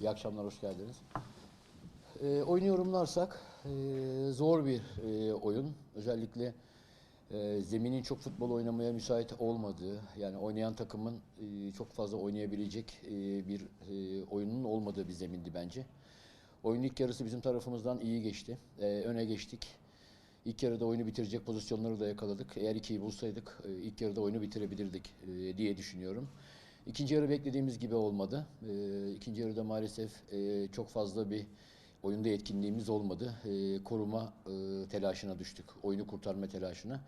İyi akşamlar, hoş geldiniz. E, oyunu yorumlarsak e, zor bir e, oyun. Özellikle e, zeminin çok futbol oynamaya müsait olmadığı, yani oynayan takımın e, çok fazla oynayabilecek e, bir e, oyunun olmadığı bir zemindi bence. Oyunun ilk yarısı bizim tarafımızdan iyi geçti. E, öne geçtik. İlk yarıda oyunu bitirecek pozisyonları da yakaladık. Eğer ikiyi bulsaydık e, ilk yarıda oyunu bitirebilirdik e, diye düşünüyorum. İkinci yarı beklediğimiz gibi olmadı. E, İkinci yarıda maalesef e, çok fazla bir oyunda etkinliğimiz olmadı. E, Koruma e, telaşına düştük. Oyunu kurtarma telaşına.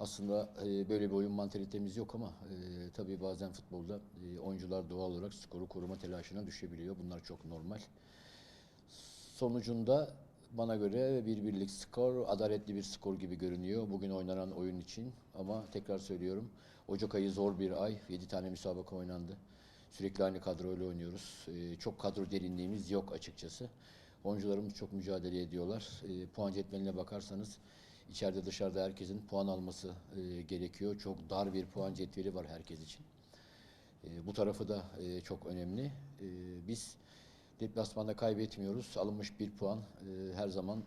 Aslında e, böyle bir oyun mantalitemiz yok ama e, tabii bazen futbolda e, oyuncular doğal olarak skoru koruma telaşına düşebiliyor. Bunlar çok normal. Sonucunda bana göre bir birlik skor, adaletli bir skor gibi görünüyor bugün oynanan oyun için. Ama tekrar söylüyorum, Ocak ayı zor bir ay. 7 tane müsabaka oynandı. Sürekli aynı kadroyla oynuyoruz. Ee, çok kadro derinliğimiz yok açıkçası. Oyuncularımız çok mücadele ediyorlar. Ee, puan cetveline bakarsanız içeride dışarıda herkesin puan alması e, gerekiyor. Çok dar bir puan cetveli var herkes için. E, bu tarafı da e, çok önemli. Biz deplasmanda kaybetmiyoruz. Alınmış bir puan e, her zaman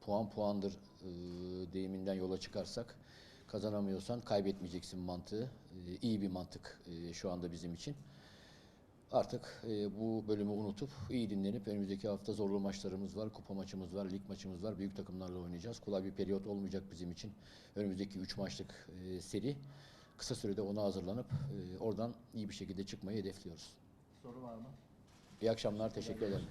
puan puandır e, deyiminden yola çıkarsak kazanamıyorsan kaybetmeyeceksin mantığı. E, iyi bir mantık e, şu anda bizim için. Artık e, bu bölümü unutup iyi dinlenip önümüzdeki hafta zorlu maçlarımız var, kupa maçımız var, lig maçımız var. Büyük takımlarla oynayacağız. Kolay bir periyot olmayacak bizim için. Önümüzdeki 3 maçlık e, seri. Kısa sürede ona hazırlanıp e, oradan iyi bir şekilde çıkmayı hedefliyoruz. Soru var mı? İyi akşamlar, teşekkür ederim.